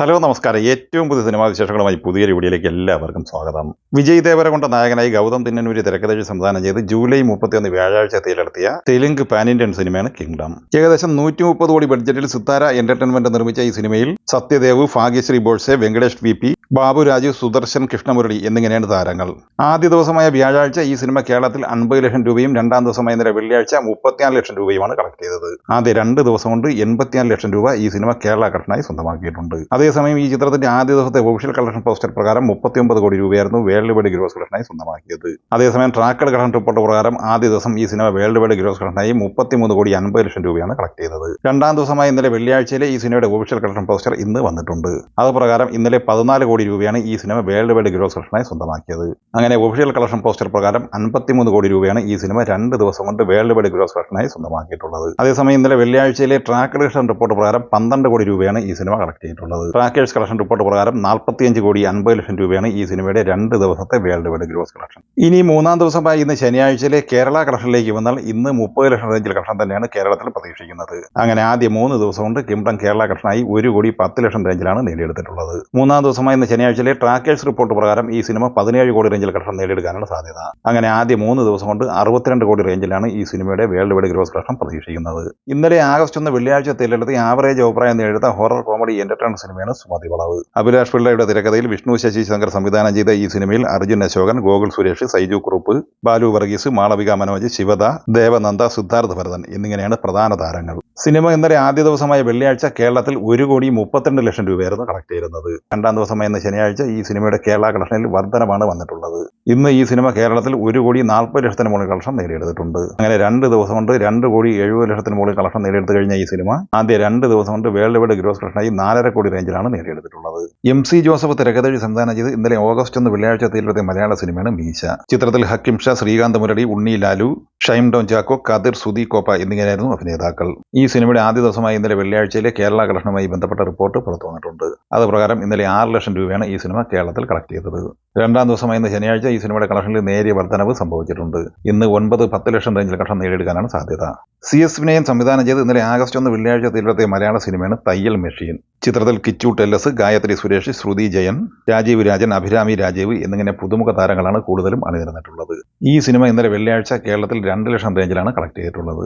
Hello നമസ്കാരം. ഏറ്റവും പുതിയ സിനിമാ വിശേഷങ്ങളുമായി പുതിയൊരു വീഡിയോയിലേക്ക് എല്ലാവർക്കും സ്വാഗതം. വിജയ് ദേവരകൊണ്ട നായകനായി ഗൗതം തിന്നനൂരി തിരക്കഥഴി സംവിധാനം ചെയ്ത് ജൂലൈ മുപ്പത്തിയൊന്ന് വ്യാഴാഴ്ച തീയിലെടുത്തിയ തെലുങ്ക് പാൻ ഇന്ത്യൻ സിനിമയാണ് കിങ്ഡം. ഏകദേശം നൂറ്റി മുപ്പത് കോടി ബഡ്ജറ്റിൽ സിത്താര എന്റർടൈൻമെന്റ് നിർമ്മിച്ച ഈ സിനിമയിൽ സത്യദേവ് ഭാഗ്യശ്രീ ബോൾസെ വെങ്കടേഷ് വി പി ബാബുരാജ് സുദർശൻ കൃഷ്ണമുരളി എന്നിങ്ങനെയാണ് താരങ്ങൾ. ആദ്യ ദിവസമായ വ്യാഴാഴ്ച ഈ സിനിമ കേരളത്തിൽ അൻപത് ലക്ഷം രൂപയും രണ്ടാം ദിവസമായ ഇന്നലെ വെള്ളിയാഴ്ച മുപ്പത്തിനാല് ലക്ഷം രൂപയുമാണ് കളക്ട് ചെയ്തത്. ആദ്യ രണ്ട് ദിവസം കൊണ്ട് എൺപത്തിനാല് ലക്ഷം രൂപ ഈ സിനിമ കേരള കളക്ഷനായി സ്വന്തമാക്കിയിട്ടുണ്ട്. അതേസമയം ഈ ചിത്രത്തിന്റെ ആദ്യ ദിവസത്തെ ഒഫീഷ്യൽ കളക്ഷൻ പോസ്റ്റർ പ്രകാരം മുപ്പത്തിയൊമ്പത് കോടി രൂപയായിരുന്നു വേൾഡ് വൈഡ് ഗ്രോസ് കളക്ഷനായി സ്വന്തമാക്കിയത്. അതേസമയം ട്രാക്കഡ് കളക്ഷൻ റിപ്പോർട്ട് പ്രകാരം ആദ്യ ദിവസം ഈ സിനിമ വേൾഡ് വൈഡ് ഗ്രോസ് കളക്ഷനായി മുപ്പത്തിമൂന്ന് കോടി അൻപത് ലക്ഷം രൂപയാണ് കളക്ട് ചെയ്തത്. രണ്ടാം ദിവസമായ ഇന്നലെ വെള്ളിയാഴ്ചയിലെ ഈ സിനിമയുടെ ഒഫീഷ്യൽ കളക്ഷൻ പോസ്റ്റർ ഇന്ന് വന്നിട്ടുണ്ട്. അത് പ്രകാരം ഇന്നലെ പതിനാല് കോടി രൂപയാണ് ഈ സിനിമ വേൾഡ് വൈഡ് ഗ്രോസ് കളക്ഷനായി സ്വന്തമാക്കിയത്. അങ്ങനെ ഒഫീഷ്യൽ കളക്ഷൻ പോസ്റ്റർ പ്രകാരം അൻപത്തിമൂന്ന് കോടി രൂപയാണ് ഈ സിനിമ രണ്ട് ദിവസം കൊണ്ട് വേൾഡ് വൈഡ് ഗ്രോസ് കളക്ഷനായി സ്വന്തമാക്കിയിട്ടുള്ളത്. അതേസമയം ഇന്നലെ വെള്ളിയാഴ്ചയിലെ ട്രാക്ക് കളക്ഷൻ റിപ്പോർട്ട് പ്രകാരം പന്ത്രണ്ട് കോടി രൂപയാണ് ഈ സിനിമ കളക്ട് ചെയ്തിട്ടുള്ളത്. ട്രാക്കേഴ്സ് കളക്ഷൻ റിപ്പോർട്ട് പ്രകാരം നാൽപ്പത്തിയഞ്ച് കോടി അൻപത് ലക്ഷം രൂപയാണ് ഈ സിനിമയുടെ രണ്ട് ദിവസത്തെ വേൾഡ് വൈഡ് ഗ്രോസ് കളക്ഷൻ. ഇനി മൂന്നാം ദിവസമായി ഇന്ന് ശനിയാഴ്ചയിലെ കേരള കളക്ഷനിലേക്ക് വന്നാൽ ഇന്ന് മുപ്പത് ലക്ഷം റേഞ്ചിൽ കളക്ഷൻ തന്നെയാണ് കേരളത്തിൽ പ്രതീക്ഷിക്കുന്നത്. അങ്ങനെ ആദ്യ മൂന്ന് ദിവസം കൊണ്ട് കിംടം കേരള കളക്ഷനായി ഒരു കോടി പത്ത് ലക്ഷം റേഞ്ചിലാണ് നേടിയെടുത്തിട്ടുള്ളത്. മൂന്നാം ദിവസമായ ഇന്ന് ശനിയാഴ്ചയിലെ ട്രാക്കേഴ്സ് റിപ്പോർട്ട് പ്രകാരം ഈ സിനിമ പതിനേഴ് കോടി റേഞ്ചിൽ കളക്ഷൻ നേടിയെടുക്കാനുള്ള സാധ്യത. അങ്ങനെ ആദ്യ മൂന്ന് ദിവസം കൊണ്ട് അറുപത്തിരണ്ട് കോടി റേഞ്ചിലാണ് ഈ സിനിമയുടെ വേൾഡ് വൈഡ് ഗ്രോസ് കളക്ഷൻ പ്രതീക്ഷിക്കുന്നത്. ഇന്നലെ ആഗസ്റ്റ് ഒന്ന് വെള്ളിയാഴ്ച തിരഞ്ഞെടുത്ത് ആവറേജ് അഭിപ്രായം നേടുന്ന ഹൊറർ കോമഡി എന്റർടൈൻ സിനിമയാണ് സുമതി വളവ്. അഭിലാഷ് പിള്ളയുടെ തിരക്കഥയിൽ വിഷ്ണു ശശി ശങ്കർ സംവിധാനം ചെയ്ത ഈ സിനിമയിൽ അർജുൻ അശോകൻ ഗോകുൽ സുരേഷ് സൈജു കുറുപ്പ് ബാലു വർഗീസ് മാളവിക മനോജ് ശിവദ ദേവനന്ദ സിദ്ധാർത്ഥ് ഭരതൻ എന്നിങ്ങനെയാണ് പ്രധാന താരങ്ങൾ. സിനിമ ഇന്നലെ ആദ്യ ദിവസമായ വെള്ളിയാഴ്ച കേരളത്തിൽ ഒരു കോടി മുപ്പത്തിരണ്ട് ലക്ഷം രൂപയായിരുന്നു കളക്ട് ചെയ്തിരുന്നത്. രണ്ടാം ദിവസമായ ശനിയാഴ്ച ഈ സിനിമയുടെ കേരള കളക്ഷനിൽ വർധനമാണ് വന്നിട്ടുള്ളത്. ഇന്ന് ഈ സിനിമ കേരളത്തിൽ ഒരു കോടി നാൽപ്പത് ലക്ഷത്തിന് മുകളിൽ കളക്ഷൻ നേടിയെടുത്തിട്ടുണ്ട്. അങ്ങനെ രണ്ട് ദിവസം കൊണ്ട് രണ്ട് കോടി എഴുപത് ലക്ഷത്തിന് മുകളിൽ കളക്ഷൻ നേടിയെടുത്ത് കഴിഞ്ഞ ഈ സിനിമ ആദ്യ രണ്ട് ദിവസം കൊണ്ട് വേൾഡ് വൈഡ് ഗ്രോസ് കളക്ഷനായി നാലര കോടി റേഞ്ചിലാണ് നേടിയെടുത്തിട്ടുള്ളത്. എം സി ജോസഫ് തിരക്കഥഴി സംവിധാനം ചെയ്ത് ഇന്നലെ ഓഗസ്റ്റ് ഒന്ന് വെള്ളിയാഴ്ച തീരുവത്തെ മലയാള സിനിമയാണ് മീശ. ചിത്രത്തിൽ ഹക്കിം ഷാ ശ്രീകാന്ത് മുരളി ഉണ്ണി ലാലു ഷൈം ഡോൺ ചാക്കോ കതിർ സുധി കോപ്പ എന്നിങ്ങനെയായിരുന്നു അഭിനേതാക്കൾ. ഈ സിനിമയുടെ ആദ്യ ദിവസമായ ഇന്നലെ വെള്ളിയാഴ്ചയിലെ കേരള കളക്ഷനുമായി ബന്ധപ്പെട്ട റിപ്പോർട്ട് പുറത്തു വന്നിട്ടുണ്ട്. അത് പ്രകാരം ഇന്നലെ ആറ് ലക്ഷം രൂപയാണ് ഈ സിനിമ കേരളത്തിൽ കളക്ട് ചെയ്തത്. രണ്ടാം ദിവസമായ ഇന്ന് ശനിയാഴ്ച ഈ സിനിമയുടെ കളക്ഷനിൽ നേരിയ വർധനവ് സംഭവിച്ചിട്ടുണ്ട്. ഇന്ന് ഒൻപത് പത്ത് ലക്ഷം റേഞ്ചിൽ കളക്ഷൻ നേടിയെടുക്കാനാണ് സാധ്യത. സി എസ് വിനയൻ സംവിധാനം ചെയ്ത് ഇന്നലെ ആഗസ്റ്റ് ഒന്ന് വെള്ളിയാഴ്ച തീരത്തെ മലയാള സിനിമയാണ് തയ്യൽ മെഷീൻ ചിത്രത്തിൽ കിച്ചു ടെല്ലസ് ഗായത്രി സുരേഷ് ശ്രുതി ജയൻ രാജീവ് രാജൻ അഭിരാമി രാജീവ് എന്നിങ്ങനെ പുതുമുഖ താരങ്ങളാണ് കൂടുതലും അണിനിരന്നിട്ടുള്ളത്. ഈ സിനിമ ഇന്നലെ വെള്ളിയാഴ്ച കേരളത്തിൽ രണ്ട് ലക്ഷം റേഞ്ചിലാണ് കളക്ട് ചെയ്തിട്ടുള്ളത്.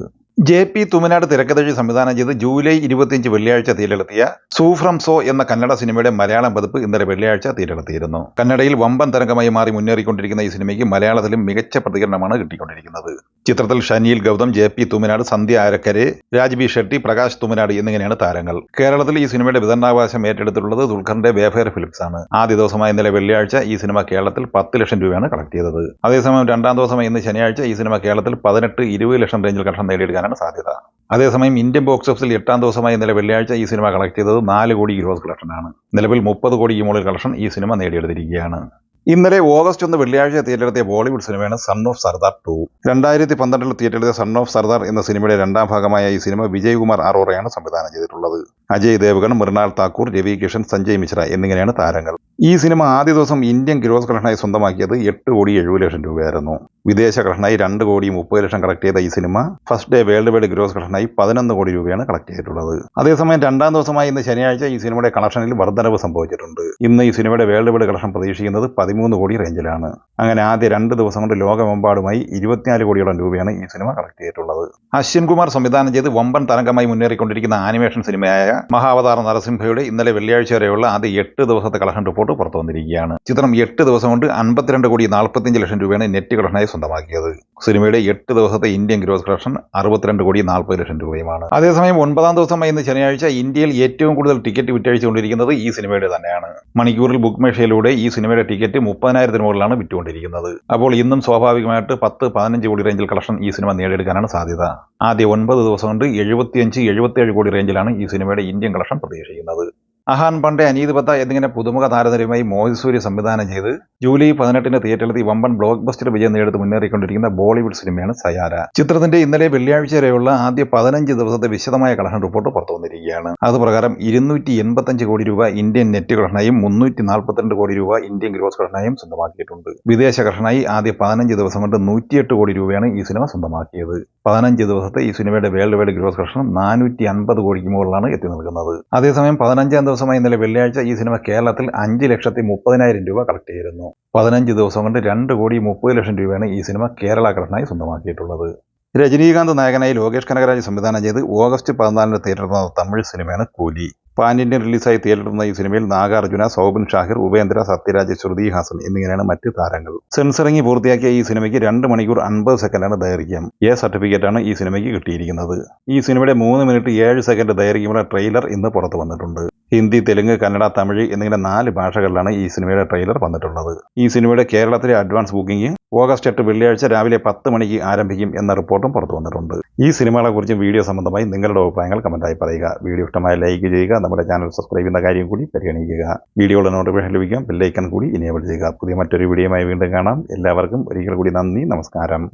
ജെ പി തുമനാട് തിരക്കഥഴി സംവിധാനം ചെയ്ത് ജൂലൈ ഇരുപത്തിയഞ്ച് വെള്ളിയാഴ്ച തീരെടുത്തിയ സൂഫ്രം സോ എന്ന കന്നഡ സിനിമയുടെ മലയാളം പതിപ്പ് ഇന്നലെ വെള്ളിയാഴ്ച തീരെടുത്തിയിരുന്നു കന്നഡയിൽ വമ്പൻ തരംഗമായി മാറി മുന്നേറിക്കൊണ്ടിരിക്കുന്ന ഈ സിനിമയ്ക്ക് മലയാളത്തിലും മികച്ച പ്രതികരണമാണ് കിട്ടിക്കൊണ്ടിരിക്കുന്നത്. ചിത്രത്തിൽ ഷനിയിൽ ഗൗതം ജെ പി തുമനാട് സന്ധ്യ ആരക്കരെ രാജ്ബി ഷെട്ടി പ്രകാശ് തുമനാട് എന്നിങ്ങനെയാണ് താരങ്ങൾ. കേരളത്തിൽ ഈ സിനിമയുടെ വിതരണാവകാശം ഏറ്റെടുത്തിട്ടുള്ളത് ദുൽഖറിന്റെ വേഫെയർ ഫിലിപ്സ് ആണ്. ആദ്യ ദിവസമായ ഇന്നലെ വെള്ളിയാഴ്ച ഈ സിനിമ കേരളത്തിൽ പത്ത് ലക്ഷം രൂപയാണ് കളക്ട് ചെയ്തത്. അതേസമയം രണ്ടാം ദിവസമായ ഇന്ന് ശനിയാഴ്ച ഈ സിനിമ കേരളത്തിൽ പതിനെട്ട് ഇരുപത് ലക്ഷം റേഞ്ചിൽ കളക്ഷൻ നേടിയെടുക്കാനാണ് സാധ്യത. അതേസമയം ഇന്ത്യൻ ബോക്സ് ഓഫീസിൽ എട്ടാം ദിവസമായി ഇന്നലെ വെള്ളിയാഴ്ച ഈ സിനിമ കളക്ട് ചെയ്തത് നാല് കോടി ഗ്രോസ് കളക്ഷനാണ്. നിലവിൽ മുപ്പത് കോടിക്ക് മുകളിൽ കളക്ഷൻ ഈ സിനിമ നേടിയെടുത്തിരിക്കുകയാണ്. ഇന്നലെ ഓഗസ്റ്റ് ഒന്ന് വെള്ളിയാഴ്ച തിയേറ്ററെത്തിയ ബോളിവുഡ് സിനിമയാണ് സൺ ഓഫ് സർദാർ ടു രണ്ടായിരത്തി പന്ത്രണ്ടിൽ തിയേറ്ററിലെ സൺ ഓഫ് സർദാർ എന്ന സിനിമയുടെ രണ്ടാം ഭാഗമായ ഈ സിനിമ വിജയ്കുമാർ അറോറയാണ് സംവിധാനം ചെയ്തിട്ടുള്ളത്. അജയ് ദേവഗൺ മൃണാൾ താക്കൂർ രവി കിഷൻ സഞ്ജയ് മിശ്ര എന്നിങ്ങനെയാണ് താരങ്ങൾ. ഈ സിനിമ ആദ്യ ദിവസം ഇന്ത്യൻ ഗ്രോസ് കളക്ഷനായി സ്വന്തമാക്കിയത് എട്ട് കോടി എഴുപത് ലക്ഷം രൂപയായിരുന്നു. വിദേശ കളക്ഷനായി രണ്ട് കോടി മുപ്പത് ലക്ഷം കളക്ട് ചെയ്ത ഈ cinema first day worldwide gross കളക്ഷനായി പതിനൊന്ന് കോടി രൂപയാണ് കളക്ട് ചെയ്തിട്ടുള്ളത്. അതേസമയം രണ്ടാം ദിവസമായി ഇന്ന് ശനിയാഴ്ച ഈ സിനിമയുടെ കളക്ഷനിൽ വർധനവ് സംഭവിച്ചിട്ടുണ്ട്. ഇന്ന് ഈ സിനിമയുടെ വേൾഡ് വൈഡ് കളക്ഷൻ പ്രതീക്ഷിക്കുന്നത് പതിമൂന്ന് കോടി റേഞ്ചിലാണ് അങ്ങനെ ആദ്യ രണ്ട് ദിവസം കൊണ്ട് ലോകമെമ്പാടുമായി ഇരുപത്തിനാല് കോടിയോളം രൂപയാണ് ഈ സിനിമ കളക്ട് ചെയ്തിട്ടുള്ളത്. അശ്വിൻ കുമാർ സംവിധാനം ചെയ്ത് വമ്പൻ തരംഗമായി മുന്നേറിക്കൊണ്ടിരിക്കുന്ന ആനിമേഷൻ സിനിമയായ മഹാവതാർ നരസിംഹയുടെ ഇന്നലെ വെള്ളിയാഴ്ച വരെയുള്ള ആദ്യ എട്ട് ദിവസത്തെ കളക്ഷൻ റിപ്പോർട്ട് പുറത്തു വന്നിരിക്കുകയാണ് ചിത്രം എട്ട് ദിവസം കൊണ്ട് അൻപത്തിരണ്ട് കോടി നാൽപ്പത്തിയഞ്ച് ലക്ഷം രൂപയാണ് നെറ്റ് കളക്ഷനായി സ്വന്തമാക്കിയത്. സിനിമയുടെ എട്ട് ദിവസത്തെ ഇന്ത്യൻ ഗ്രോസ് കളക്ഷൻ അറുപത്തിരണ്ട് കോടി നാൽപ്പത് ലക്ഷം രൂപയുമാണ്. അതേസമയം ഒൻപതാം ദിവസമായി ഇന്ന് ശനിയാഴ്ച ഇന്ത്യയിൽ ഏറ്റവും കൂടുതൽ ടിക്കറ്റ് വിറ്റഴിച്ചുകൊണ്ടിരിക്കുന്നത് ഈ സിനിമയുടെ തന്നെയാണ്. മണിക്കൂറിൽ ബുക്ക് മേഷയിലൂടെ ഈ സിനിമയുടെ ടിക്കറ്റ് മുപ്പതിനായിരത്തിന് മുകളിലാണ് വിറ്റുകൊണ്ടിരിക്കുന്നത്. അപ്പോൾ ഇന്നും സ്വാഭാവികമായിട്ട് പത്ത് പതിനഞ്ച് കോടി റേഞ്ചിൽ കളക്ഷൻ ഈ സിനിമ നേടിയെടുക്കാനാണ് സാധ്യത. ആദ്യ ഒൻപത് ദിവസം കൊണ്ട് എഴുപത്തിയഞ്ച് എഴുപത്തിയേഴ് കോടി റേഞ്ചിലാണ് ഈ സിനിമയുടെ ഇന്ത്യൻ കളക്ഷൻ പ്രതീക്ഷിക്കുന്നത്. അഹാൻ പണ്ഡെ അനീത് ബത്ത എന്നിങ്ങനെ പുതുമുഖ താരനിരയുമായി മോഹിത് സൂര്യ സംവിധാനം ചെയ്ത് ജൂലൈ പതിനെട്ടിന് തിയേറ്ററിലെത്തി വമ്പൻ ബ്ലോക്ക് ബസ്റ്റർ വിജയം നേടുത്ത് മുന്നേറിക്കൊണ്ടിരിക്കുന്ന ബോളിവുഡ് സിനിമയാണ് സയാര. ചിത്രത്തിന്റെ ഇന്നലെ വെള്ളിയാഴ്ച വരെയുള്ള ആദ്യ പതിനഞ്ച് ദിവസത്തെ വിശദമായ കളക്ഷൻ റിപ്പോർട്ട് പുറത്തു വന്നിരിക്കുകയാണ്. അത് പ്രകാരം ഇരുന്നൂറ്റി എൺപത്തഞ്ച് കോടി രൂപ ഇന്ത്യൻ നെറ്റ് കളക്ഷനായും മുന്നൂറ്റി നാൽപ്പത്തിരണ്ട് കോടി രൂപ ഇന്ത്യൻ ഗ്രോസ് കളക്ഷനായും സ്വന്തമാക്കിയിട്ടുണ്ട്. വിദേശ കളക്ഷനായി ആദ്യ പതിനഞ്ച് ദിവസം കൊണ്ട് നൂറ്റിയെട്ട് കോടി രൂപയാണ് ഈ സിനിമ സ്വന്തമാക്കിയത്. പതിനഞ്ച് ദിവസത്തെ ഈ സിനിമയുടെ വേൾഡ് വൈഡ് ഗ്രോസ് കളക്ഷൻ നാനൂറ്റി അൻപത് കോടിക്ക് മുകളിലാണ് എത്തി നിൽക്കുന്നത്. അതേസമയം പതിനഞ്ചാം ദിവസമായി ഇന്നലെ വെള്ളിയാഴ്ച ഈ സിനിമ കേരളത്തിൽ അഞ്ച് ലക്ഷത്തി മുപ്പതിനായിരം രൂപ കളക്ട് ചെയ്തിരുന്നു. പതിനഞ്ച് ദിവസം കൊണ്ട് രണ്ട് കോടി മുപ്പത് ലക്ഷം രൂപയാണ് ഈ സിനിമ കേരള കളക്ഷനായി സ്വന്തമാക്കിയിട്ടുള്ളത്. രജനീകാന്ത് നായകനായി ലോകേഷ് കനകരാജ് സംവിധാനം ചെയ്ത് ഓഗസ്റ്റ് പതിനാലിന് തിയേറ്ററിൽ തമിഴ് സിനിമയാണ് കൂലി. പാൻ ഇന്ത്യൻ റിലീസായി തിയേറ്ററിൽ ഈ സിനിമയിൽ നാഗാർജുന സൗബിൻ ഷാഹിർ ഉപേന്ദ്ര സത്യരാജ് ശ്രുതി ഹാസൻ എന്നിങ്ങനെയാണ് മറ്റ് താരങ്ങൾ. സെൻസറിംഗ് പൂർത്തിയാക്കിയ ഈ സിനിമയ്ക്ക് രണ്ട് മണിക്കൂർ അൻപത് സെക്കൻഡാണ് ദൈർഘ്യം. എ സർട്ടിഫിക്കറ്റാണ് ഈ സിനിമയ്ക്ക് കിട്ടിയിരിക്കുന്നത്. ഈ സിനിമയുടെ മൂന്ന് മിനിറ്റ് ഏഴ് സെക്കൻഡ് ദൈർഘ്യമുള്ള ട്രെയിലർ ഇന്ന് പുറത്തു വന്നിട്ടുണ്ട്. ഹിന്ദി തെലുങ്ക് കന്നഡ തമിഴ് എന്നിങ്ങനെ നാല് ഭാഷകളിലാണ് ഈ സിനിമയുടെ ട്രെയിലർ വന്നിട്ടുള്ളത്. ഈ സിനിമയുടെ കേരളത്തിലെ അഡ്വാൻസ് ബുക്കിംഗ് ഓഗസ്റ്റ് എട്ട് വെള്ളിയാഴ്ച രാവിലെ പത്ത് മണിക്ക് ആരംഭിക്കും എന്ന റിപ്പോർട്ടും പുറത്തു വന്നിട്ടുണ്ട്. ഈ സിനിമകളെ കുറിച്ചും വീഡിയോ സംബന്ധമായി നിങ്ങളുടെ അഭിപ്രായങ്ങൾ കമന്റായി പറയുക. വീഡിയോ ഇഷ്ടമായ ലൈക്ക് ചെയ്യുക. നമ്മുടെ ചാനൽ സബ്സ്ക്രൈബ് ചെയ്യുന്ന കാര്യം കൂടി പരിഗണിക്കുക. വീഡിയോയുടെ നോട്ടിഫിക്കേഷൻ ലഭിക്കാം. ബെല്ലൈക്കൺ കൂടി ഇനേബിൾ ചെയ്യുക. പുതിയ മറ്റൊരു വീഡിയോയുമായി വീണ്ടും കാണാം. എല്ലാവർക്കും ഒരിക്കൽ കൂടി നന്ദി. നമസ്കാരം.